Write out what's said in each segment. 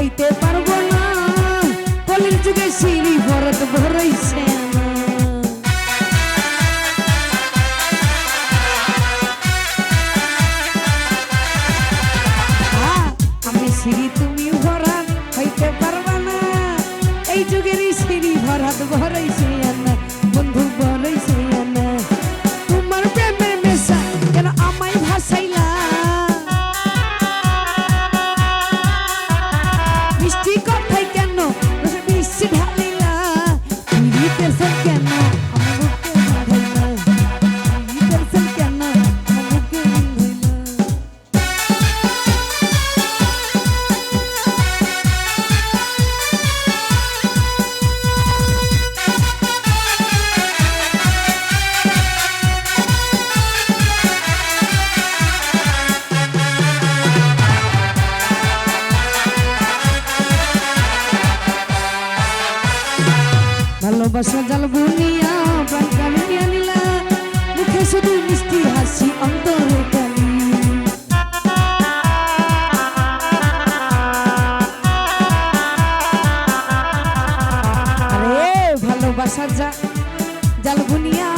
হইতে পারব না। কলির যুগে সিঁড়ি ভরত ভরাইছে আ, আমি সিঁড়ি তুমি ভরাত হইতে পারবা না। এই যুগেরই সিঁড়ি ভরাত ভরাইছে ভালোবাসা জাল বুনিয়া, প্রাণ কালি নিয়ে নিলা। মুখে শুধু মিষ্টি হাসি, অন্তরে কালি। আরে, ভালোবাসা যা জাল বুনিয়া,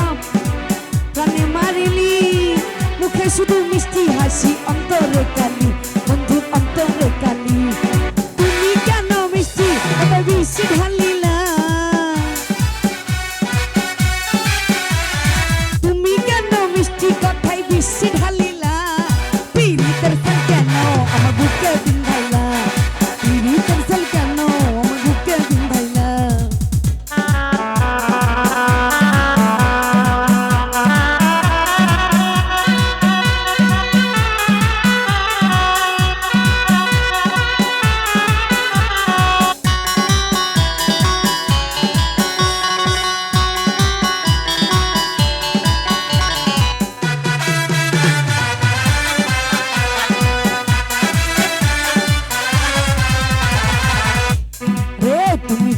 প্রাণে মারিলি। মুখে শুধু মিষ্টি হাসি, অন্তরে কালি।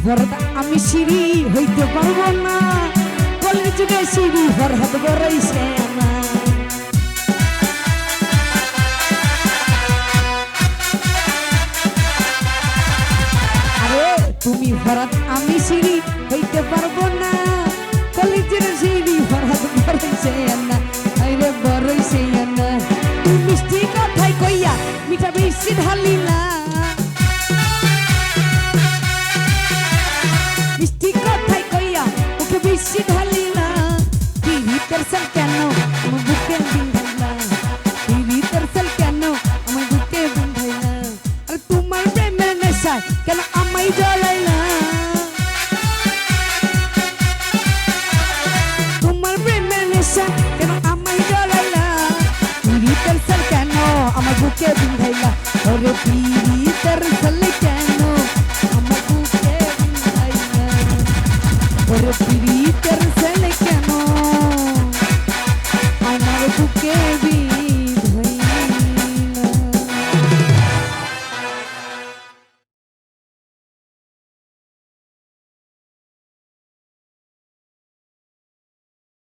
ভরদা আমি সিঁড়ি হইতে পারব না। কলের যুগে সিঁড়ি ভরহাত বরাইছে না আরে, তুমি ভরত আমি সিঁড়ি হইতে পারব না। কলেজের সিঁড়ি ভরহাত বরাইছে না আরে বরাইছে না তুমি মিষ্টি কথাই কইয়া মিঠা বেশি ঢালিলা। মিষ্টি নেশায় কেন আমায় জ্বলাইলা